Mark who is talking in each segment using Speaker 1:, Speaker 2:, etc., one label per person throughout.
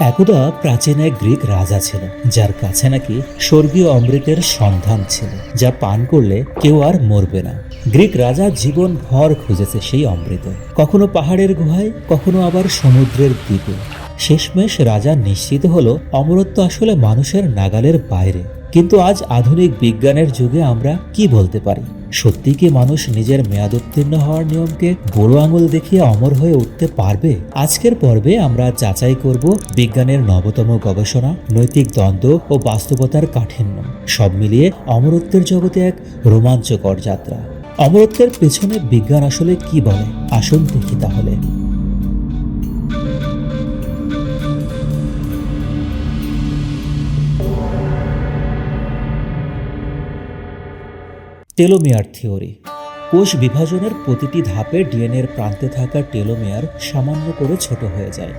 Speaker 1: একদা প্রাচীন এক গ্রিক রাজা ছিল যার কাছে নাকি স্বর্গীয় অমৃতের সন্ধান ছিল, যা পান করলে কেউ আর মরবে না। গ্রিক রাজা জীবন ভর খুঁজেছে সেই অমৃত। কখনো পাহাড়ের গুহায়, কখনো আবার সমুদ্রের দ্বীপে। শেষমেশ রাজা নিশ্চিত হলো, অমরত্ব আসলে মানুষের নাগালের বাইরে। কিন্তু আজ আধুনিক বিজ্ঞানের যুগে আমরা কি বলতে পারি? সত্যি কি মানুষ নিজের মেয়াদ উত্তীর্ণ হওয়ার নিয়মকে বড় আঙুল দেখিয়ে অমর হয়ে উঠতে পারবে? আজকের পর্বে আমরা যাচাই করব বিজ্ঞানের নবতম গবেষণা, নৈতিক দ্বন্দ্ব ও বাস্তবতার কাঠিন্য। সব মিলিয়ে অমরত্বের জগতে এক রোমাঞ্চকর যাত্রা। অমরত্বের পেছনে বিজ্ঞান আসলে কি বলে? আসুন দেখি তাহলে। Telomere theory. কোষ বিভাজনের প্রতিটি ধাপে ডিএনএর প্রান্তে থাকা টেলোমিয়ার সামান্য করে ছোট হয়ে যায়।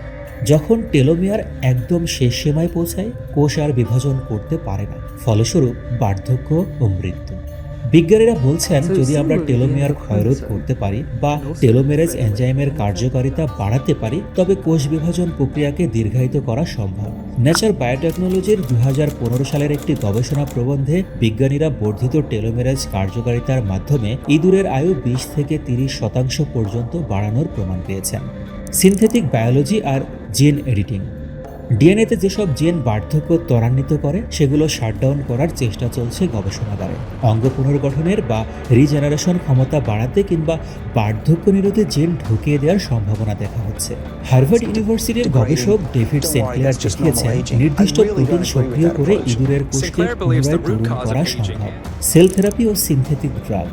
Speaker 1: যখন টেলোমিয়ার একদম শেষ সীমায় পৌঁছায় কোষ আর বিভাজন করতে পারে না। ফলস্বরূপ বার্ধক্য ও মৃত্যু। বিজ্ঞানীরা বলছেন যদি আমরা টেলোমিয়ার ক্ষয়রোধ করতে পারি বা টেলোমেরেজ এনজাইমের কার্যকারিতা বাড়াতে পারি তবে কোষ বিভাজন প্রক্রিয়াকে দীর্ঘায়িত করা সম্ভব। নেচার বায়োটেকনোলজির দু হাজার পনেরো সালের একটি গবেষণা প্রবন্ধে বিজ্ঞানীরা বর্ধিত টেলোমেরাজ কার্যকারিতার মাধ্যমে ইঁদুরের আয়ু বিশ থেকে তিরিশ শতাংশ পর্যন্ত বাড়ানোর প্রমাণ পেয়েছেন। সিনথেটিক বায়োলজি আর জিন এডিটিং। ডিএনএতে যেসব জিন বার্ধক্য ত্বরান্বিত করে, সেগুলো শাটডাউন করার চেষ্টা চলছে গবেষণাগারে। অঙ্গ পুনর্গঠনের বা রিজেনারেশন ক্ষমতা বাড়াতে কিংবা বার্ধক্য নিরোধী জিন ঢুকিয়ে দেওয়ার সম্ভাবনা দেখা হচ্ছে। হার্ভার্ড ইউনিভার্সিটির গবেষক ডেভিড সেন্টক্লেয়ার দেখিয়েছেন, নির্দিষ্ট প্রোটিন সক্রিয় করে ইঁদুরের কোষকে পুনরায় করা সম্ভব। সেল থেরাপি ও সিনথেটিক ড্রাগ।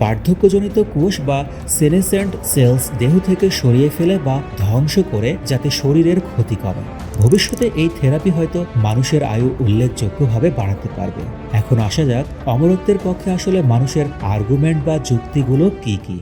Speaker 1: বার্ধক্যজনিত কোষ বা সেনেসেন্ট সেলস দেহ থেকে সরিয়ে ফেলে বা ধ্বংস করে যাতে শরীরের ক্ষতি করে। ভবিষ্যতে এই থেরাপি হয়তো মানুষের আয়ু উল্লেখযোগ্যভাবে বাড়াতে পারবে। এখন আসা যাক, অমরত্বের পক্ষে আসলে মানুষের আর্গুমেন্ট বা যুক্তিগুলো কি কি?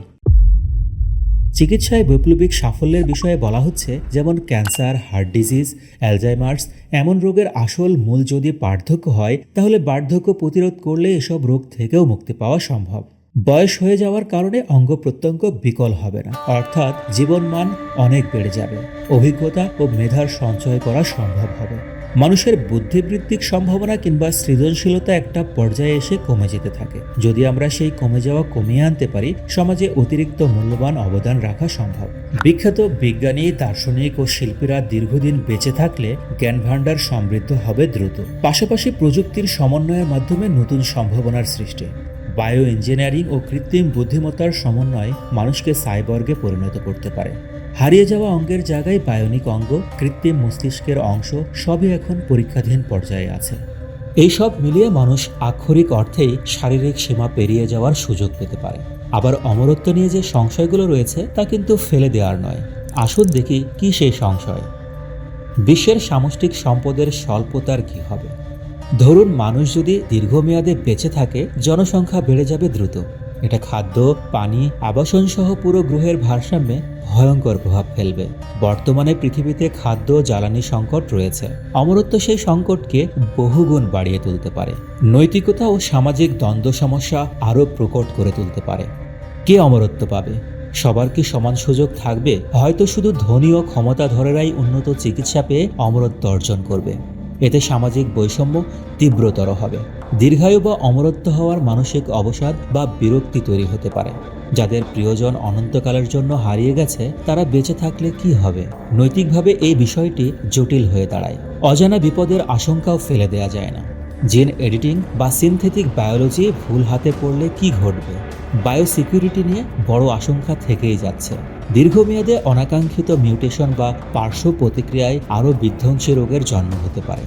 Speaker 1: চিকিৎসায় বৈপ্লবিক সাফল্যের বিষয়ে বলা হচ্ছে, যেমন ক্যান্সার, হার্ট ডিজিজ, অ্যালজাইমার্স, এমন রোগের আসল মূল যদি বার্ধক্য হয়, তাহলে বার্ধক্য প্রতিরোধ করলে এসব রোগ থেকেও মুক্তি পাওয়া সম্ভব। বয়স হয়ে যাওয়ার কারণে অঙ্গ প্রত্যঙ্গ বিকল হবে না। অর্থাৎ জীবনমান অনেক বেড়ে যাবে। অভিজ্ঞতা ও মেধার সঞ্চয় করা সম্ভব হবে। মানুষের বুদ্ধিবৃত্তিক সম্ভাবনা কিংবা সৃজনশীলতা একটা পর্যায়ে এসে কমে যেতে থাকে। যদি আমরা সেই কমে যাওয়া কমিয়ে আনতে পারি, সমাজে অতিরিক্ত মূল্যবান অবদান রাখা সম্ভব। বিখ্যাত বিজ্ঞানী, দার্শনিক ও শিল্পীরা দীর্ঘদিন বেঁচে থাকলে জ্ঞান ভাণ্ডার সমৃদ্ধ হবে দ্রুত। পাশাপাশি প্রযুক্তির সমন্বয়ের মাধ্যমে নতুন সম্ভাবনার সৃষ্টি। বায়ো ইঞ্জিনিয়ারিং ও কৃত্রিম বুদ্ধিমত্তার সমন্বয় মানুষকে সাইবর্গে পরিণত করতে পারে। হারিয়ে যাওয়া অঙ্গের জায়গায় বায়োনিক অঙ্গ, কৃত্রিম মস্তিষ্কের অংশ সবই এখন পরীক্ষাধীন পর্যায়ে আছে। এই সব মিলিয়ে মানুষ আক্ষরিক অর্থেই শারীরিক সীমা পেরিয়ে যাওয়ার সুযোগ পেতে পারে। আবার অমরত্ব নিয়ে যে সংশয়গুলো রয়েছে তা কিন্তু ফেলে দেওয়ার নয়। আসুন দেখি কি সেই সংশয়। বিশ্বের সামষ্টিক সম্পদের স্বল্পতার কি হবে? ধরুন মানুষ যদি দীর্ঘমেয়াদে বেঁচে থাকে, জনসংখ্যা বেড়ে যাবে দ্রুত। এটা খাদ্য, পানি, আবাসন সহ পুরো গ্রহের ভারসাম্যে ভয়ঙ্কর প্রভাব ফেলবে। বর্তমানে পৃথিবীতে খাদ্য জ্বালানি সংকট রয়েছে। অমরত্ব সেই সংকটকে বহুগুণ বাড়িয়ে তুলতে পারে। নৈতিকতা ও সামাজিক দ্বন্দ্ব সমস্যা আরও প্রকট করে তুলতে পারে। কে অমরত্ব পাবে? সবার কি সমান সুযোগ থাকবে? হয়তো শুধু ধনী ও ক্ষমতাধরেরাই উন্নত চিকিৎসা পেয়ে অমরত্ব অর্জন করবে। এতে সামাজিক বৈষম্য তীব্রতর হবে। দীর্ঘায়ু বা অমরত্ব হওয়ার মানসিক অবসাদ বা বিরক্তি তৈরি হতে পারে। যাদের প্রিয়জন অনন্তকালের জন্য হারিয়ে গেছে, তারা বেঁচে থাকলে কি হবে? নৈতিকভাবে এই বিষয়টি জটিল হয়ে দাঁড়ায়। অজানা বিপদের আশঙ্কাও ফেলে দেয়া যায় না। জিন এডিটিং বা সিনথেটিক বায়োলজি ভুল হাতে পড়লে কি ঘটবে? বায়োসিকিউরিটি নিয়ে বড় আশঙ্কা থেকেই যাচ্ছে। দীর্ঘমেয়াদে অনাকাঙ্ক্ষিত মিউটেশন বা পার্শ্ব প্রতিক্রিয়ায় আরও বিধ্বংসী রোগের জন্ম হতে পারে।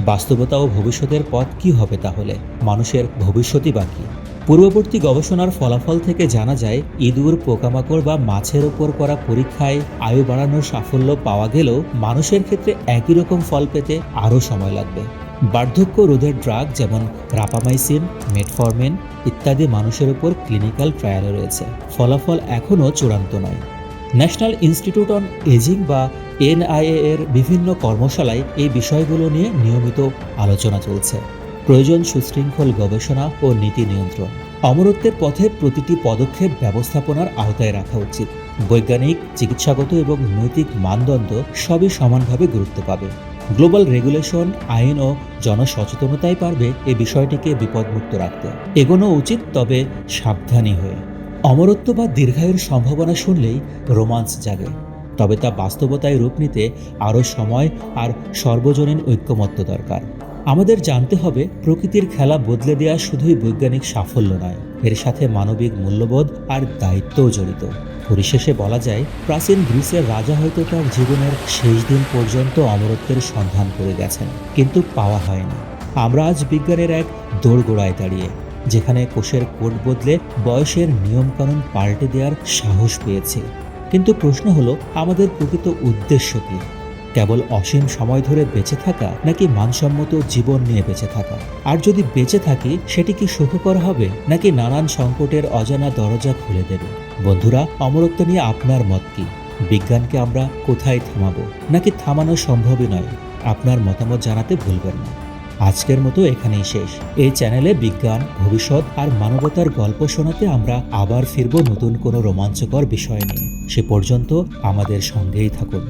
Speaker 1: বাস্তবতা ও ভবিষ্যতের পথ কি হবে তাহলে? মানুষের ভবিষ্যতই বাকি পূর্ববর্তী গবেষণার ফলাফল থেকে জানা যায়, ইঁদুর, পোকামাকড় বা মাছের ওপর করা পরীক্ষায় আয়ু বাড়ানোর সাফল্য পাওয়া গেলেও মানুষের ক্ষেত্রে একই রকম ফল পেতে আরও সময় লাগবে। বার্ধক্য রোধের ড্রাগ যেমন রাপামাইসিন মেটফরমিন ইত্যাদি মানুষের উপর ক্লিনিক্যাল ট্রায়ালে রয়েছে। ফলাফল এখনও চূড়ান্ত নয়। ন্যাশনাল ইনস্টিটিউট অন এজিং বা এনআইএ এর বিভিন্ন কর্মশালায় এই বিষয়গুলো নিয়ে নিয়মিত আলোচনা চলছে। প্রয়োজন সুশৃঙ্খল গবেষণা ও নীতি নিয়ন্ত্রণ। অমরত্বের পথে প্রতিটি পদক্ষেপ ব্যবস্থাপনার আওতায় রাখা উচিত। বৈজ্ঞানিক, চিকিৎসাগত এবং নৈতিক মানদণ্ড সবই সমানভাবে গুরুত্ব পাবে। গ্লোবাল রেগুলেশন, আইন ও জনসচেতনতাই পারবে এ বিষয়টিকে বিপদমুক্ত রাখতে। এগোনো উচিত, তবে সাবধানী হয়ে। অমরত্ব বা দীর্ঘায়ুর সম্ভাবনা শুনলেই রোমান্স জাগে। তবে তা বাস্তবতায় রূপ নিতে আরও সময় আর সর্বজনীন ঐক্যমত্য দরকার। আমাদের জানতে হবে, প্রকৃতির খেলা বদলে দেওয়া শুধুই বৈজ্ঞানিক সাফল্য নয়, এর সাথে মানবিক মূল্যবোধ আর দায়িত্বও জড়িত। পরিশেষে বলা যায়, প্রাচীন গ্রিসের রাজা হয়তো তার জীবনের শেষ দিন পর্যন্ত অমরত্বের সন্ধান করে গেছেন, কিন্তু পাওয়া হয়নি। আমরা আজ বিজ্ঞানের এক দোরগোড়ায় দাঁড়িয়ে, যেখানে কোষের কোড বদলে বয়সের নিয়মকানুন পাল্টে দেওয়ার সাহস পেয়েছি। কিন্তু প্রশ্ন হলো, আমাদের প্রকৃত উদ্দেশ্য কি? কেবল অসীম সময় ধরে বেঁচে থাকা নাকি মানসম্মত জীবন নিয়ে বেঁচে থাকা? আর যদি বেঁচে থাকি, সেটি কি সুখকর হবে, নাকি নানান সংকটের অজানা দরজা খুলে দেবে? বন্ধুরা, অমরত্ব নিয়ে আপনার মত কি? বিজ্ঞানকে আমরা কোথায় থামাবো, নাকি থামানো সম্ভবই নয়? আপনার মতামত জানাতে ভুলবেন না। আজকের মতো এখানেই শেষ। এই চ্যানেলে বিজ্ঞান, ভবিষ্যৎ আর মানবতার গল্প শোনাতে আমরা আবার ফিরব নতুন কোনো রোমাঞ্চকর বিষয় নিয়ে। সে পর্যন্ত আমাদের সঙ্গেই থাকুন।